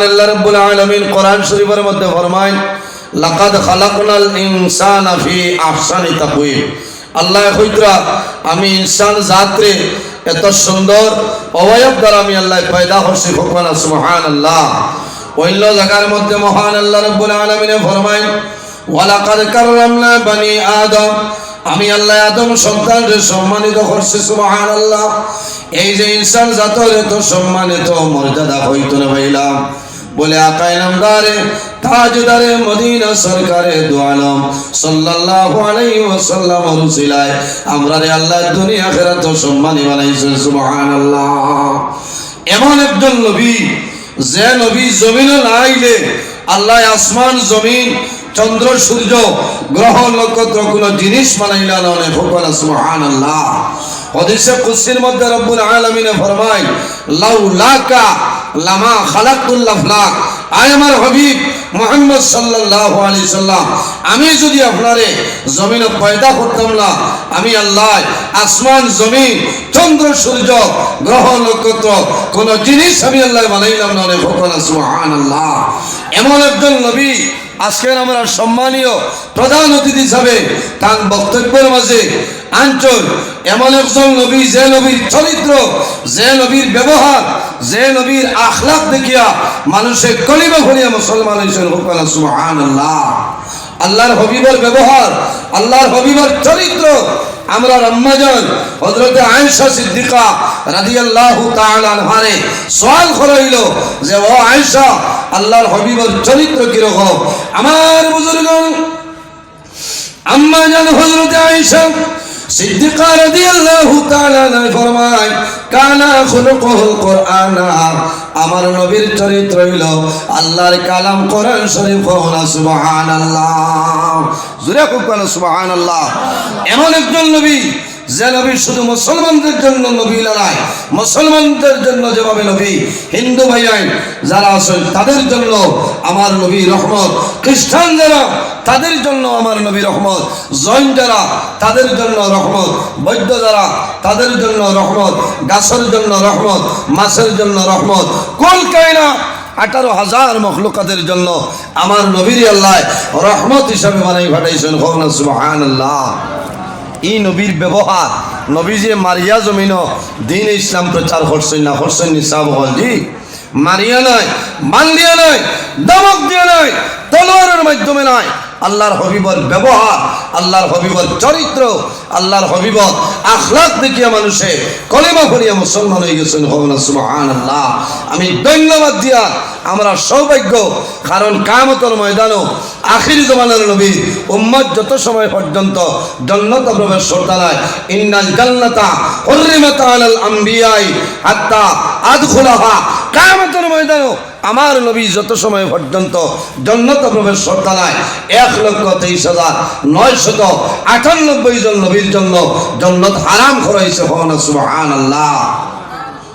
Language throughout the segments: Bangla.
মহান আল্লাহ রাব্বুল আলামিন কোরআন শরীফের মধ্যে ফরমায়, লাকাদ খালাকনাল ইনসানা ফি তাকওয়িম। আল্লাহ আমি ইনসান জাতরে এত সুন্দর অবয়ব দ্বারা আমি আল্লাহ পয়দা করছি ফকমানা সুবহানাল্লাহ। অন্য জায়গার মধ্যে মহান আল্লাহ রাব্বুল আলামিনে ফরমায়, ওয়ালাকাদ কাররামনা বানি আদম। আমি আল্লাহ আদম সন্তানকে সম্মানিত করছি, সুবহানাল্লাহ। এই যে ইনসান জাতর এত সম্মানিত মর্যাদা হইতো না ভাইলাম। বলে আকাই নামদারে, তাজদারে মদিনা সরকারে দুআলম সাল্লাল্লাহু আলাইহি ওয়াসাল্লাম রুসিলায়, আমরা রে আল্লাহ দুনিয়া আখিরাত সম্মানী বানাইছেন, সুবহানাল্লাহ। এমন একজন নবী, যে নবী জমিনে না আল্লাহ আসমান, জমিন, চন্দ্র, সূর্য, গ্রহ, নক্ষত্র কোন জিনিস বানাইলা না অনেক ফকর সুবহানাল্লাহ। হদিসে কুসির মধ্যে রব্বুল আলামিনে ফরমায়, লাউলাকা লামা খালাকুল্লাফলাক আয় আমার হবিব মোহাম্মদ সাল্লাহ আলি সাল্লাম, আমি যদি আপনারে জমিনে পয়দা করতাম না, আমি আল্লাহ আসমান, জমিন, চন্দ্র, সূর্য গ্রহ নক্ষত্র কোন জিনিস আমি আল্লাহ বানাইলাম না অনেক আসমান আল্লাহ এমন একজন নবী আজকের আমরা সম্মানীয় প্রধান অতিথি হিসাবে তার বক্তব্যের মাঝে আঞ্চল এমন একজন নবী, যে নবীর চরিত্র, যে নবীর ব্যবহার, যে নবীর আখলাক দেখিয়া মানুষের কলিমা ভরিয়া মুসলমান হয়েছেন। আল্লাহর হবিবর ব্যবহার, আল্লাহর হবিবর চরিত্র আমরা রম্মাজন হজরতে আয়েশা সিদ্দিকা রাদিয়াল্লাহু তাআলা আনহারে সওয়াল করাইল যে, ও আয়েশা, আল্লাহর হবিবর চরিত্র কীরকম? আমার বুজুর্গণ আম্মা জান হযরত আয়েশা সিদ্দিকা রাদিয়াল্লাহু তাআলা ফরমায়, কানা খুলুকুল কোরআন। আমার নবীর চরিত্র হইল আল্লাহর কালাম কোরআন শরীফ হওয়া সুবহানাল্লাহ। জুরে খুব কেন, সুবহানাল্লাহ। এমন একজন নবী যে নবী শুধু মুসলমানদের জন্য নবী লড়াই মুসলমানদের জন্য যেভাবে নবী, হিন্দু ভাইয়াই যারা আছেন, তাদের জন্য আমার নবী রহমত। খ্রিস্টান যারা, তাদের জন্য আমার নবী রহমত। জৈন যারা, তাদের জন্য রহমত। বৈদ্য যারা, তাদের জন্য রহমত। গাছের জন্য রহমত, মাছের জন্য রহমত। কোন কায়না আঠারো হাজার মখলুকাতের জন্য আমার নবীর আল্লাহ রহমত হিসাবে বানাই ফাটাইছেন হন সুবহান আল্লাহ এই নবীর ব্যবহার নবী যে মারিয়া জমিন, দিন ইসলাম প্রচার করছেন না করছেন নিসাব হল জি মারিয়া নয় মান দিয়া নয়, দমক দিয়ে নয়, তলোয়ারের মাধ্যমে নয়। আল্লাহর হবিবর ব্যবহার, আল্লাহর হবিবর চরিত্র, আল্লাহর হবিবর আখলাক দেখিয়া মানুষে কলেমা করিয়া মুসলমান হয়ে গেছেন হবনা সুবহান আল্লাহ আমি ধন্যবাদ দিয়া আমরা সৌভাগ্য, কারণ কামতর ময়দানও আখিরি জমানার নবী, উম্মত যত সময় পর্যন্ত জন্নত প্রবেশ করতালায় ইন্নাল জান্নাতা হুররিমাত আলাল আম্বিয়াই, হাত্তা আদখুলাহা। কামতর ময়দানও আমার নবী যত সময় পর্যন্ত জন্নত প্রবেশ শ্রদ্ধা নাই, এক লক্ষ তেইশ হাজার নয় শত আটানব্বই জন নবীর জন্য জন্নত হারাম করাইছে হন সুহান আল্লাহ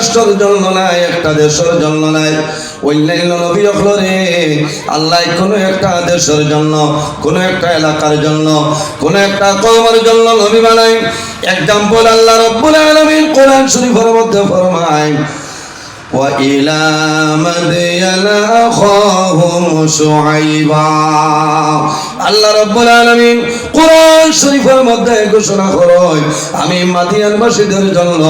রাষ্ট্রের জন্য নাই, একটা দেশের জন্য নাই। অন্যান্য নবী রে, আল্লাহ কোনো একটা দেশের জন্য, কোনো একটা এলাকার জন্য, কোনো একটা কমের জন্য নবী বানাই এক্সাম্পল আল্লাহ রব্বুল আলামিন কোরআন শরীফের মধ্যে ফরমায় وإلى مدين أخاهم شعيبا আল্লাহ রব্বুল আলামিন কোরআন শরীফের মধ্যে ঘোষণা করয় আমি মাদিয়ানবাসীদের জন্য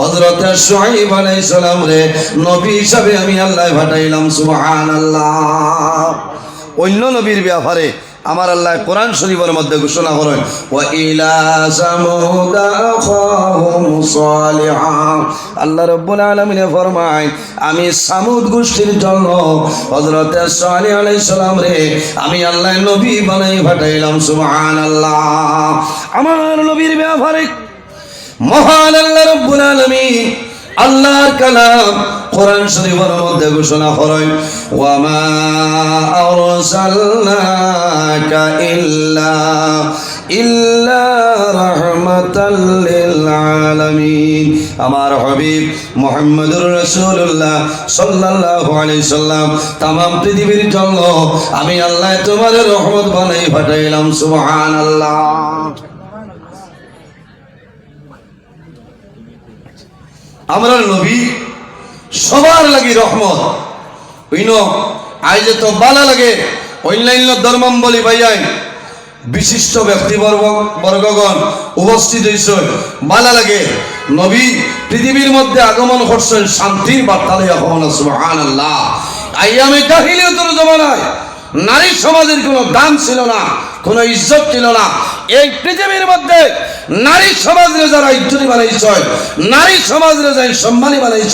হযরত শুআইব আলাইহিস সালাম রে নবী হিসাবে আমি আল্লাহ পাঠাইলাম সুবহানাল্লাহ অন্য নবীর ব্যাপারে আমার আল্লাহ কোরআন শরীফের মধ্যে ঘোষণা করেন আল্লাহ রাব্বুল আলামিন ফরমায়, আমি সামুদ গোষ্ঠীর জন্য হযরত সালেহ আলাইহিস সালাম রে, আমি আল্লাহ নবী বানাই পাঠাইলাম, সুবহানাল্লাহ। আমার নবীর ব্যাপারে মহান আল্লাহ রাব্বুল আলামিন আল্লাহর কালাম কোরআন শরীফের মধ্যে ঘোষণা করেন ওয়ামা আরসালনাকা ইল্লা ইল্লা রাহমাতাল লিল আলামিন আমার হাবিব মুহাম্মদুর রাসূলুল্লাহ সাল্লাল্লাহু আলাইহি সাল্লাম तमाम পৃথিবীর জন্য আমি আল্লাহ তোমার রহমত বানাই পাঠাইলাম সুবহানাল্লাহ আমরা নবী সবার লাগি রহমত। হইন, আইজ তো বালা লাগে। অন্যান্য ধর্মাম্বলী ভাইয়াই, বিশিষ্ট ব্যক্তিবর্গ বর্গগণ উপস্থিত হয়েছে বালা লাগে। নবী পৃথিবীর মধ্যে আগমন করছেন শান্তির বার্তা লইয়া হন সুবহান আল্লাহ আইয়ামে জাহিলিয়তের জমানায় নারী সমাজের কোনো দাম ছিল না, কোনো ইজ্জত ছিল না। এই পৃথিবীর মধ্যে নারী সমাজরে যারা ইজ্জতি বানাইছ নারী সমাজরে যাই সম্মানী বানাইছ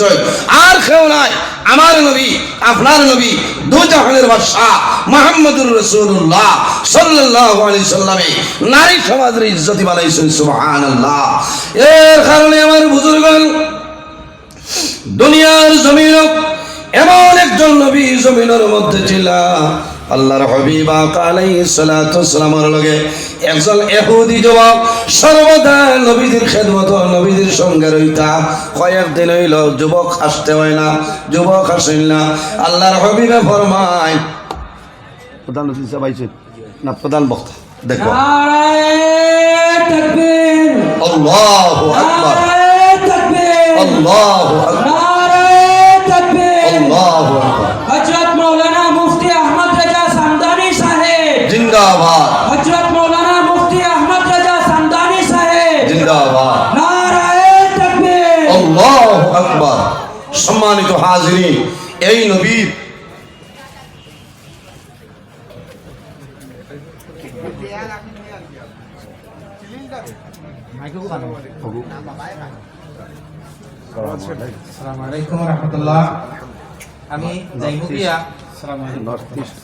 আর কেউ নাই। আমার নবী, আপনার নবী দু জাহানের বাদশাহ মোহাম্মদুর রসুল্লাহ সাল্লাল্লাহু আলাইহি সাল্লামে নারী সমাজের ইজ্জতি বানাইছেন, সুবহানাল্লাহ। এর কারণে আমার বুজুর্গণ, দুনিয়ার জমিন এমন একজন নবী জমিনের মধ্যে ছিল আল্লাহর হবিবা কালাই সালাতামের লগে একজন এহুদি যুবক সর্বদা নবীদের খেদমত নবীদের সঙ্গে রইতা। কয়েকদিন হইল যুবক আসতে হয় না যুবক আসেন না। আল্লাহর হবিবে ফরমায় প্রধান না প্রধান বক্তা দেখো। আল্লাহু আকবার। আল্লাহু আকবার। আকবার। সম্মানিত হাজিরিন এই নবীর আমি নর্থ ইস্ট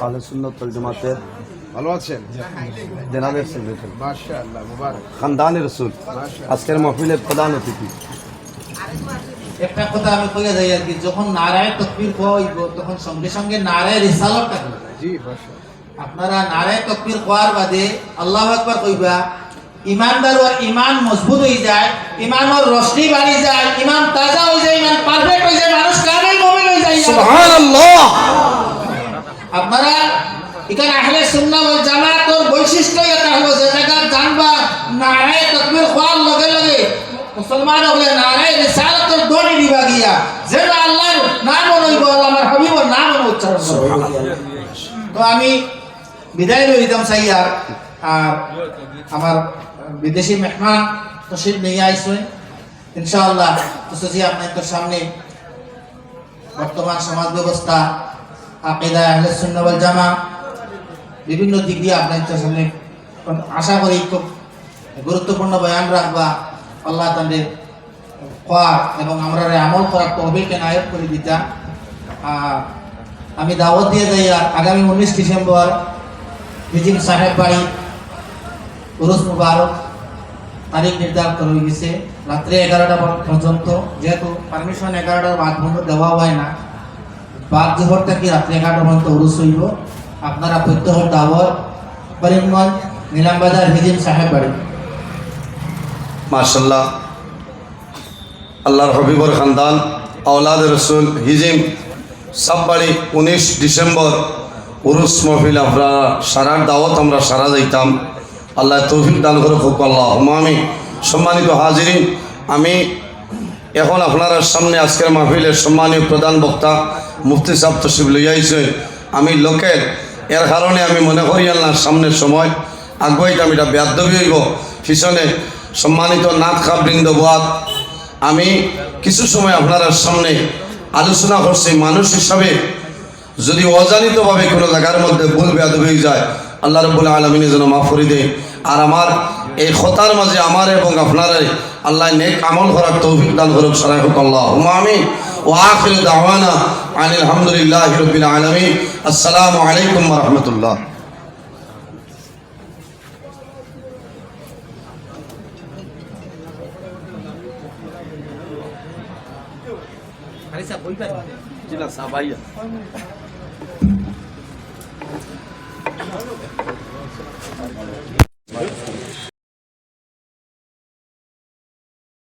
জামাতের ভালো আছেন? General secretary. মাশাআল্লাহ মুবারক। খানদানের রসুল। আজকের মহফিলের প্রধান অতিথি। একটা কথা আমি কইয়া যাই আর কি যখন নারায় তকবীর কইব তখন সঙ্গে সঙ্গে নারায় রিসালতটা কইব জি আপনারা নারায় তকবীর কোয়ার বাদে আল্লাহু আকবার কইবা ইমানদার ওর ইমান মজবুত হয়ে যায় ইমান ওর রশনি বাড়ি যায় ইমান তাজা হয়ে যায় ইমান পারফেক্ট হয়ে যায় মানুষ কামেল মুমিন হয়ে যায়। সুবহানাল্লাহ! আপনারা এখানে আহলে সুন্নাহ ওয়াল জামাতের বৈশিষ্ট্য এটা হলো যে জায়গা জানবা নারায়ে তাকবীর হওয়ার লগে লগে মুসলমান হলে নারায়ে রিসালাতের দড়ি তো আমি বিদায় লই দিতাম, সাইয়ার। আর আমার বিদেশি মেহমান নিয়ে ইনশাআল্লাহ সামনে বর্তমান সমাজ ব্যবস্থা, আকিদা জামা বিভিন্ন দিক দিয়ে আপনাদের সামনে আশা করি খুব গুরুত্বপূর্ণ বয়ান রাখবা। আল্লাহ তাদের খোয়ার এবং আমরা আমল করার তহবিল নায়ক করে দিতা। আর আমি দাওয়াত দিয়ে যাই আগামী উনিশ ডিসেম্বর মিজিং সাহেব বাড়ি, উরুস মুবারক, তারিখ নির্ধারণ করা হয়ে গেছে রাত্রে এগারোটা পর্যন্ত, যেহেতু পারমিশন এগারোটার বাদ বন্ধ দেওয়া হয় না, বাদ জোহর থেকে রাত্রে এগারোটা পর্যন্ত উরুস হইব। আপনারা প্রত্যহ দাওয়াত, করিমগঞ্জ, নিলামবাজার হিজিম সাহেব বাড়ি। মাশাল্লাহ আল্লাহর হবিবর খানদান আওলাদ রসুল হিজিম সাববাড়ি উনিশ ডিসেম্বর। উরুস মহফিল, আমরা সারার দাওয়াত, আমরা সারা যাইতাম আল্লাহ তৌফিক দান করে খুব আল্লাহ। আমি সম্মানিত হাজিরিন। আমি এখন আপনারা সামনে আজকের মাহফিলের সম্মানীয় প্রধান বক্তা মুফতি সাহেব তসিব লইয়াইছে আমি লোকের, এর কারণে আমি মনে করি আল্লাহ সামনের সময় আগুয়াইতাম এটা ব্যাধবী হইব পিছনে সম্মানিত নাথ খা বৃন্দবাদ আমি কিছু সময় আপনারা সামনে আলোচনা করছি, মানুষ হিসাবে যদি অজানিতভাবে কোনো জায়গার মধ্যে ভুল বেয়াদবি হয়ে যায়, আল্লাহ রব্বুল আলমিনে যেন মাফ করে দেয় আর আমার এই খতার মাঝে আমার এবং আপনারা আল্লাহ নেক আমল করার তৌফিক দান করুক, সারাই হোক আল্লাহ। আমি ও আখির দাওয়ানা আনিল আলহামদুলিল্লাহ রবিল আলমী আসসালামু আলাইকুম রহমতুল্লাহ। Carissa, põe pra lançar a Bahia. Thank